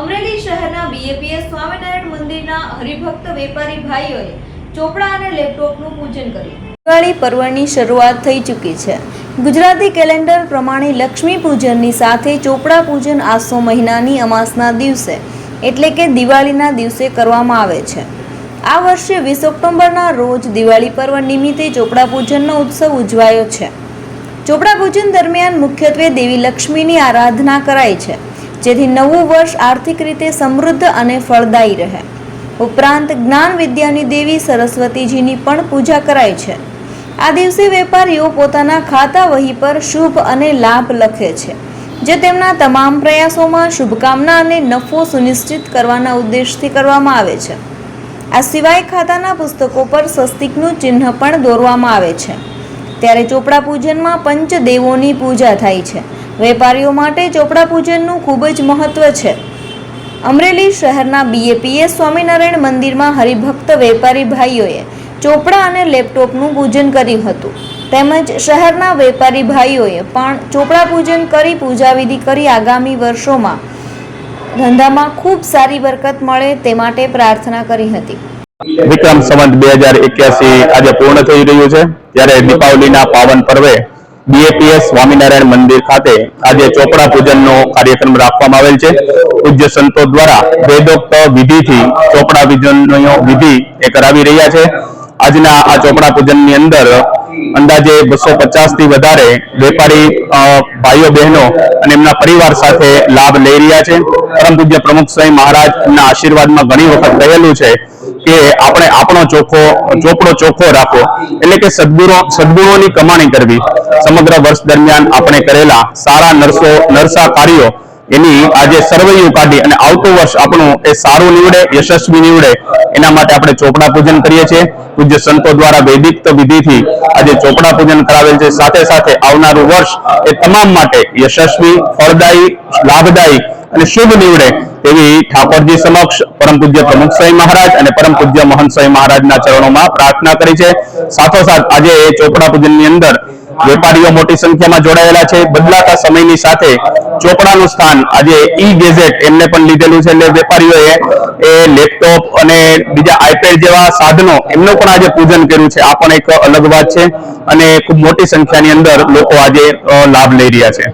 અમરેલી શહેરના બીએપીએસ સ્વામિનારાયણ મંદિરના હરિભક્ત વેપારી ભાઈઓએ ચોપડા અને લેપટોપનું પૂજન કર્યું. દિવાળી પર્વની શરૂઆત થઈ ચૂકી છે. ગુજરાતી કેલેન્ડર પ્રમાણે લક્ષ્મી પૂજનની સાથે ચોપડા પૂજન આસો મહિનાની અમાસના દિવસે, એટલે કે દિવાળીના દિવસે કરવામાં આવે છે. આ વર્ષે વીસ ઓક્ટોબરના રોજ દિવાળી પર્વ નિમિત્તે ચોપડા પૂજનનો ઉત્સવ ઉજવાયો છે. ચોપડા પૂજન દરમિયાન મુખ્યત્વે દેવી લક્ષ્મીની આરાધના કરાય છે. જેથી નવું વર્ષ આર્થિક રીતે સમૃદ્ધ અને ફળદાયી રહે. ઉપરાંત જ્ઞાન વિદ્યાની દેવી સરસ્વતીજીની પણ પૂજા કરાય છે. આ દિવસે વેપારીઓ પોતાના ખાતા વહી પર શુભ અને લાભ લખે છે, જે તેમના તમામ પ્રયાસોમાં શુભકામના અને નફો સુનિશ્ચિત કરવાના ઉદ્દેશથી કરવામાં આવે છે. આ સિવાય ખાતાના પુસ્તકો પર સ્વસ્તિકનું ચિહ્ન પણ દોરવામાં આવે છે. ત્યારે ચોપડા પૂજનમાં પંચદેવોની પૂજા થાય છે. વેપારીઓ માટે ચોપડા પૂજનનું ખૂબ જ મહત્વ છે. અમરેલી શહેરના બીએપીએસ સ્વામિનારાયણ મંદિરમાં હરિભક્ત વેપારી ભાઈઓએ ચોપડા અને લેપટોપનું પૂજન કર્યું હતું. તેમજ શહેરના વેપારી ભાઈઓએ પણ ચોપડા પૂજન કરી પૂજાવિધિ કરી આગામી વર્ષોમાં ધંધામાં ખૂબ સારી બરકત મળે તે માટે પ્રાર્થના કરી હતી. વિક્રમ સંવંત બે હજાર એક્યાસી આજે પૂર્ણ થઈ રહ્યું છે. ત્યારે દીપાવલીના પાવન પર્વે બીએપીએસ સ્વામિનારાયણ મંદિર ખાતે આજે ચોપડા પૂજનનો કાર્યક્રમ રાખવામાં આવેલ છે. પૂજ્ય સંતો દ્વારા વેદોક્ત વિધિથી ચોપડા પૂજનનો વિધિ એ કરાવી રહ્યા છે. આજના આ ચોપડા પૂજનની અંદર અંદાજે બસો થી વધારે વેપારી ભાઈઓ, બહેનો અને એમના પરિવાર સાથે લાભ લઈ રહ્યા છે. પરમ પૂજ્ય પ્રમુખ સ્વામી મહારાજ એમના આશીર્વાદમાં ઘણી વખત રહેલું છે. કે આપણે આપણો ચોખ્ખો ચોપડો ચોખ્ખો રાખવો એટલે કે સદગુણો સદગુણોની કમાણી કરવી. સમગ્ર વર્ષ દરમિયાન આપણે કરેલા સારા નરસો, નરસા કાર્યો એની આજે સર્વૈયું કાઢી અને આવતું વર્ષ આપણું એ સારું નીવડે, યશસ્વી નીવડે. એના માટે આપણે ચોપડા પૂજન કરીએ છીએ. પૂજ્ય સંતો દ્વારા વૈદિક વિધિથી આજે ચોપડા પૂજન કરાવેલ છે. સાથે સાથે આવનારું વર્ષ એ તમામ માટે યશસ્વી, ફળદાયી, લાભદાયી અને શુભ નીવડે. એવી ઠાકોરજી સમક્ષ પરમ પૂજ્ય પ્રમુખ સ્વામી મહારાજ અને પરમ પૂજ્ય મહંત સ્વામી મહારાજના ચરણોમાં પ્રાર્થના કરી છે. સાથોસાથ આજે એ ચોપડા પૂજનની અંદર વેપારીઓ મોટી સંખ્યામાં જોડાયેલા છે. બદલાતા સમયની સાથે ચોપડાનું સ્થાન આજે ઈ ગેઝેટ એમને પણ લીધેલું છે. એટલે વેપારીઓએ એ લેપટોપ અને બીજા આઈપેડ જેવા સાધનો એમનું પણ આજે પૂજન કર્યું છે. આ પણ એક અલગ વાત છે અને ખૂબ મોટી સંખ્યાની અંદર લોકો આજે લાભ લઈ રહ્યા છે.